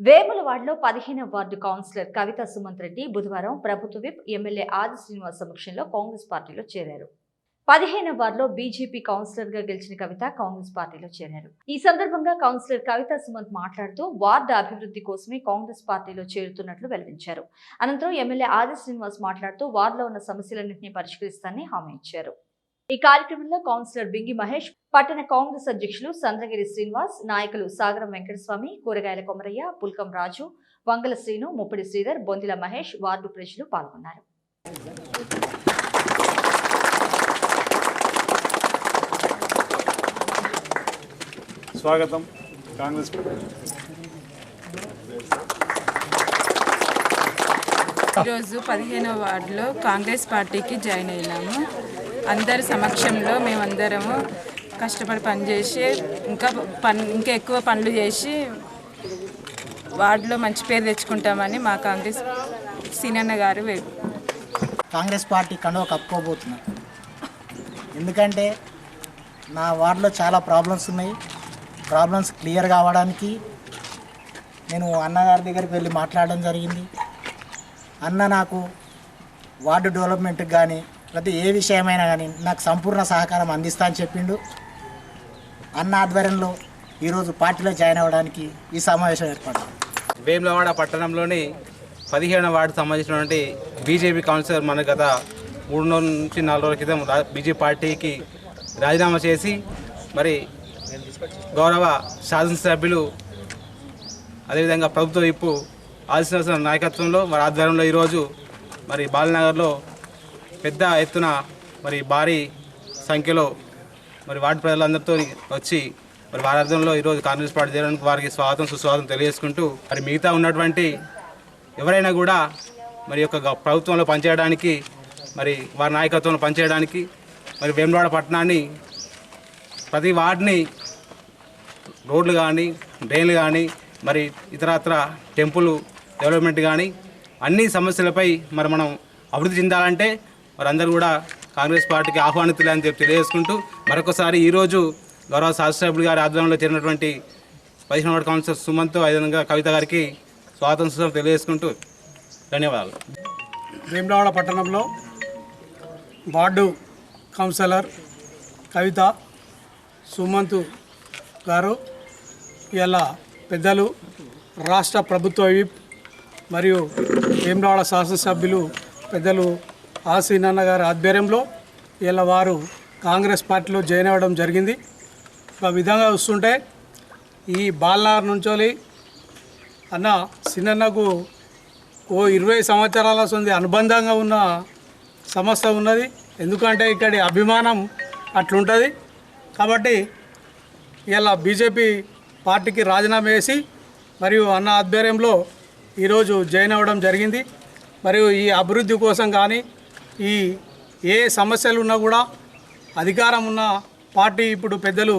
వేములవాడలో పదిహేనవ ward councillor Kavitha Sumanth Reddy బుధవారం ప్రభుత్వ విప్ ఎమ్మెల్యే ఆది శ్రీనివాస్ సమక్షంలో కాంగ్రెస్ పార్టీలో చేరారు. పదిహేనవ వార్డులో బీజేపీ కౌన్సిలర్గా గెలిచిన కవిత కాంగ్రెస్ పార్టీలో చేరారు. ఈ సందర్భంగా కౌన్సిలర్ కవిత సుమంత్ మాట్లాడుతూ వార్డు అభివృద్ధి కోసమే కాంగ్రెస్ పార్టీలో చేరుతున్నట్లు వెల్లడించారు. అనంతరం ఎమ్మెల్యే ఆది శ్రీనివాస్ మాట్లాడుతూ వార్డులో ఉన్న సమస్యలన్నింటినీ పరిష్కరిస్తానని హామీ ఇచ్చారు. ఈ కార్యక్రమంలో కౌన్సిలర్ బింగి మహేష్ పట్టణ కాంగ్రెస్ అధ్యక్షులు సంద్రగిరి శ్రీనివాస్ నాయకులు సాగరం వెంకటస్వామి కూరగాయల కొమరయ్య పుల్కం రాజు వంగల శ్రీను ముప్పిడి శ్రీధర్ బొందిల మహేష్ వార్డు ప్రజలు పాల్గొన్నారు. స్వాగతం కాంగ్రెస్ ఈరోజు పదిహేనవ వార్డులో కాంగ్రెస్ పార్టీకి జాయిన్ అయినాము. అందరి సమక్షంలో మేమందరము కష్టపడి పనిచేసి ఇంకా పని ఇంకా ఎక్కువ పనులు చేసి వార్డులో మంచి పేరు తెచ్చుకుంటామని మా కాంగ్రెస్ సీనన్న గారు కాంగ్రెస్ పార్టీ కండువ కప్పుకోబోతున్నారు ఎందుకంటే నా వార్డులో చాలా ప్రాబ్లమ్స్ ఉన్నాయి. ప్రాబ్లమ్స్ క్లియర్ కావడానికి నేను అన్నగారి దగ్గరికి వెళ్ళి మాట్లాడడం జరిగింది. అన్న నాకు వార్డు డెవలప్మెంట్కి కానీ లేకపోతే ఏ విషయమైనా కానీ నాకు సంపూర్ణ సహకారం అందిస్తా అని చెప్పిండు. అన్న ఆధ్వర్యంలో ఈరోజు పార్టీలో జాయిన్ అవ్వడానికి ఈ సమావేశం ఏర్పడింది వేములవాడ పట్టణంలోని పదిహేను వార్డు సంబంధించినటువంటి బీజేపీ కౌన్సిలర్ మన గత మూడు రోజుల నుంచి నాలుగు రోజుల క్రితం బీజేపీ పార్టీకి రాజీనామా చేసి మరి గౌరవ శాసనసభ్యులు అదేవిధంగా ప్రభుత్వ ఇప్పు ఆదిశ్వర నాయకత్వంలో మరి ఆధ్వర్యంలో ఈరోజు మరి బాలనగర్లో పెద్ద ఎత్తున మరి భారీ సంఖ్యలో మరి వార్డు ప్రజలందరితో వచ్చి మరి వారార్థంలో ఈరోజు కాంగ్రెస్ పార్టీ చేయడానికి వారికి స్వాగతం సుస్వాగతం తెలియజేసుకుంటూ మరి మిగతా ఉన్నటువంటి ఎవరైనా కూడా మరి యొక్క ప్రభుత్వంలో పనిచేయడానికి మరి వారి నాయకత్వంలో పనిచేయడానికి మరి వేములవాడ పట్టణాన్ని ప్రతి వార్డుని రోడ్లు కానీ డ్రైన్లు కానీ మరి ఇతరత్ర టెంపుల్ డెవలప్మెంట్ కానీ అన్ని సమస్యలపై మరి మనం అభివృద్ధి చెందాలంటే వారందరూ కూడా కాంగ్రెస్ పార్టీకి ఆహ్వానితులే అని చెప్పి తెలియజేసుకుంటూ మరొకసారి ఈరోజు గౌరవ శాసనసభ్యులు గారి ఆధ్వర్యంలో చేరినటువంటి పదిహేను వాడు కౌన్సిలర్ సుమంత్ అదేవిధంగా కవిత గారికి స్వాగతం తెలియజేసుకుంటూ ధన్యవాదాలు. వేములవాడ పట్టణంలో వార్డు కౌన్సిలర్ కవిత సుమంత్ గారు ఇలా పెద్దలు రాష్ట్ర ప్రభుత్వ విప్ మరియు వేములవాడ శాసనసభ్యులు పెద్దలు ఆసీనన్న గారి ఆధ్వర్యంలో ఇలా వారు కాంగ్రెస్ పార్టీలో జాయిన్ అవ్వడం జరిగింది. ఒక విధంగా వస్తుంటే ఈ బాలనార్ నుంచోలి అన్న సిన్నన్నకు ఓ ఇరవై సంవత్సరాల సొంది అనుబంధంగా ఉన్న సమస్య ఉన్నది. ఎందుకంటే ఇక్కడి అభిమానం అట్లుంటుంది. కాబట్టి ఇలా బీజేపీ పార్టీకి రాజీనామా వేసి మరియు అన్న ఆధ్వర్యంలో ఈరోజు జాయిన్ అవ్వడం జరిగింది. మరియు ఈ అభివృద్ధి కోసం కానీ ఈ ఏ సమస్యలు ఉన్నా కూడా అధికారం ఉన్న పార్టీ ఇప్పుడు పెద్దలు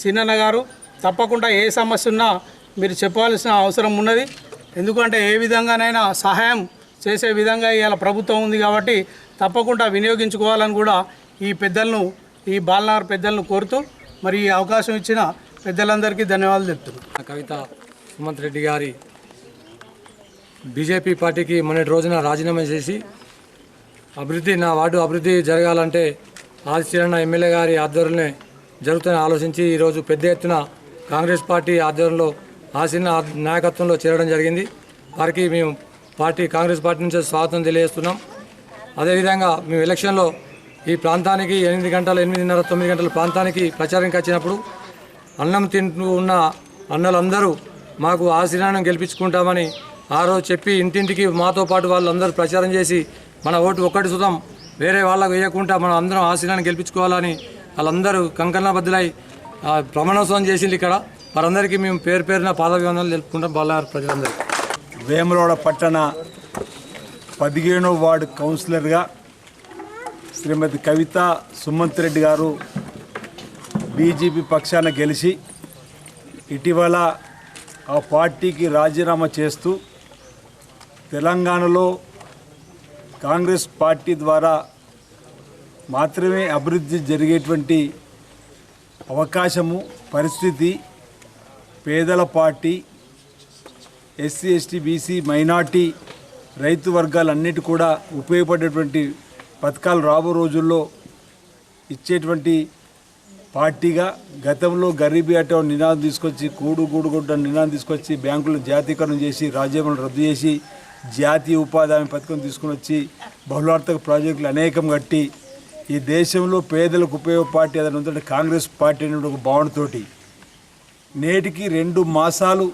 సిన్నన్న గారు తప్పకుండా ఏ సమస్య ఉన్నా మీరు చెప్పాల్సిన అవసరం ఉన్నది. ఎందుకంటే ఏ విధంగానైనా సహాయం చేసే విధంగా ఇవాళ ప్రభుత్వం ఉంది కాబట్టి తప్పకుండా వినియోగించుకోవాలని కూడా ఈ పెద్దలను ఈ బాలనగర్ పెద్దలను కోరుతూ మరి ఈ అవకాశం ఇచ్చిన పెద్దలందరికీ ధన్యవాదాలు చెప్తున్నాను. కవిత సుమంత్ రెడ్డి గారి బీజేపీ పార్టీకి మొన్నటి రోజున రాజీనామా చేసి అభివృద్ధి నా వార్డు అభివృద్ధి జరగాలంటే ఆదిశీలన్న ఎమ్మెల్యే గారి ఆధ్వర్యంలో జరుగుతున్న ఆలోచించి ఈరోజు పెద్ద ఎత్తున కాంగ్రెస్ పార్టీ ఆధ్వర్యంలో ఆశీర్ణ నాయకత్వంలో చేరడం జరిగింది. వారికి మేము పార్టీ కాంగ్రెస్ పార్టీ నుంచి స్వాగతం తెలియజేస్తున్నాం. అదేవిధంగా మేము ఎలక్షన్లో ఈ ప్రాంతానికి ఎనిమిది గంటల ఎనిమిదిన్నర తొమ్మిది గంటల ప్రాంతానికి ప్రచారానికి వచ్చినప్పుడు అన్నం తింటూ ఉన్న అన్నలందరూ మాకు ఆశీర్వాదం గెలిపించుకుంటామని ఆ రోజు చెప్పి ఇంటింటికి మాతో పాటు వాళ్ళందరూ ప్రచారం చేసి మన ఓటు ఒక్కటి సుతం. వేరే వాళ్ళకు వేయకుండా మనం అందరం ఆశీర్వాదం గెలిపించుకోవాలని వాళ్ళందరూ కంకణబద్దులై ఆ, ప్రమాణోత్సవం చేసింది ఇక్కడ. వారందరికీ మేము పేరు పేరున పాదాభివందనలు తెలుపుకుంటాం వాళ్ళ ప్రజలందరికీ. వేమరోడ పట్టణ పదిహేనో వార్డు కౌన్సిలర్గా శ్రీమతి కవిత సుమంత్ రెడ్డి గారు బీజేపీ పక్షాన గెలిచి ఇటీవల ఆ పార్టీకి రాజీనామా చేస్తూ తెలంగాణలో కాంగ్రెస్ పార్టీ ద్వారా మాత్రమే అభివృద్ధి జరిగేటువంటి అవకాశము పరిస్థితి పేదల party SC ST BC minority రైతు వర్గాలన్నిటి కూడా ఉపయోగపడేటువంటి పథకాలు రాబో రోజుల్లో ఇచ్చేటువంటి పార్టీగా గతంలో గరీబీ అటో నినాదం తీసుకొచ్చి కూడు గూడు గుడ్డ నినాదం తీసుకొచ్చి బ్యాంకులు జాతీకరణ చేసి రాజ్యాంగం రద్దు చేసి జాతీయ ఉపాధి హామీ పథకం తీసుకుని వచ్చి బహుళార్థక ప్రాజెక్టులు అనేకం కట్టి ఈ దేశంలో పేదలకు ఉపయోగ పార్టీ ఏదైనా ఉందంటే కాంగ్రెస్ పార్టీ అనే ఒక భావనతోటి నేటికి రెండు మాసాలు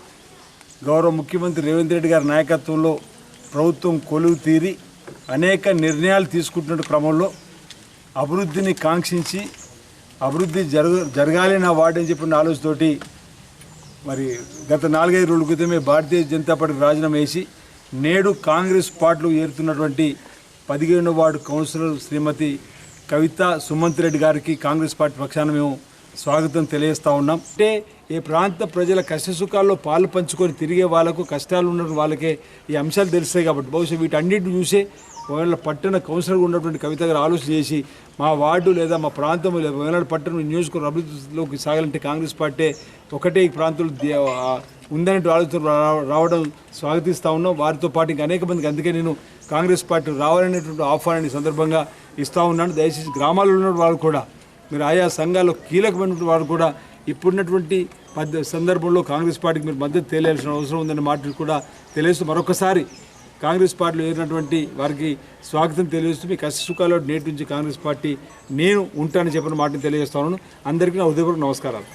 గౌరవ ముఖ్యమంత్రి రేవంత్ రెడ్డి గారి నాయకత్వంలో ప్రభుత్వం కొలువు తీరి అనేక నిర్ణయాలు తీసుకుంటున్న క్రమంలో అభివృద్ధిని కాంక్షించి అభివృద్ధి జరగ జరగాలి నా వార్డు చెప్పిన ఆలోచనతోటి మరి గత నాలుగైదు రోజుల క్రితమే భారతీయ జనతా పార్టీ రాజీనామా వేసి నేడు కాంగ్రెస్ పార్టీలో ఏరుతున్నటువంటి పదిహేను వార్డు కౌన్సిలర్ శ్రీమతి కవిత సుమంత్ రెడ్డి గారికి కాంగ్రెస్ పార్టీ పక్షాన మేము స్వాగతం తెలియజేస్తూ ఉన్నాం. అంటే ఈ ప్రాంత ప్రజల కష్టసుఖాల్లో పాలు పంచుకొని తిరిగే వాళ్ళకు కష్టాలు ఉన్న వాళ్ళకే ఈ అంశాలు తెలుస్తాయి కాబట్టి బహుశా వీటన్నిటిని చూసే ఒకవేళ పట్టణ కౌన్సిలర్గా ఉన్నటువంటి కవిత గారు ఆలోచన చేసి మా వార్డు లేదా మా ప్రాంతం లేదా వేలాడు పట్టణం నియోజకవర్గం అభివృద్ధిలోకి సాగాలంటే కాంగ్రెస్ పార్టీ ఒకటే ఈ ప్రాంతంలో ఉందనే ఆలోచన రావడం స్వాగతిస్తూ ఉన్నాం. వారితో పాటు ఇంకా అనేక మందికి అందుకే నేను కాంగ్రెస్ పార్టీ రావాలనేటువంటి ఆహ్వానాన్ని సందర్భంగా ఇస్తూ ఉన్నాను. దయచేసి గ్రామాల్లో ఉన్న వాళ్ళు కూడా మీరు ఆయా సంఘాల్లో కీలకమైనటువంటి వారు కూడా ఇప్పుడున్నటువంటి పద్ధ సందర్భంలో కాంగ్రెస్ పార్టీకి మీరు మద్దతు తెలియాల్సిన అవసరం ఉందనే మాట కూడా తెలియజేస్తూ మరొకసారి కాంగ్రెస్ పార్టీలో ఏరినటువంటి వారికి స్వాగతం తెలియజేస్తూ మీ కష్ట సుఖాల్లో నేటి నుంచి కాంగ్రెస్ పార్టీ నేను ఉంటానని చెప్పిన మాటను తెలియజేస్తా ఉన్నాను. అందరికీ నా ఉదయపూర్వక నమస్కారాలు.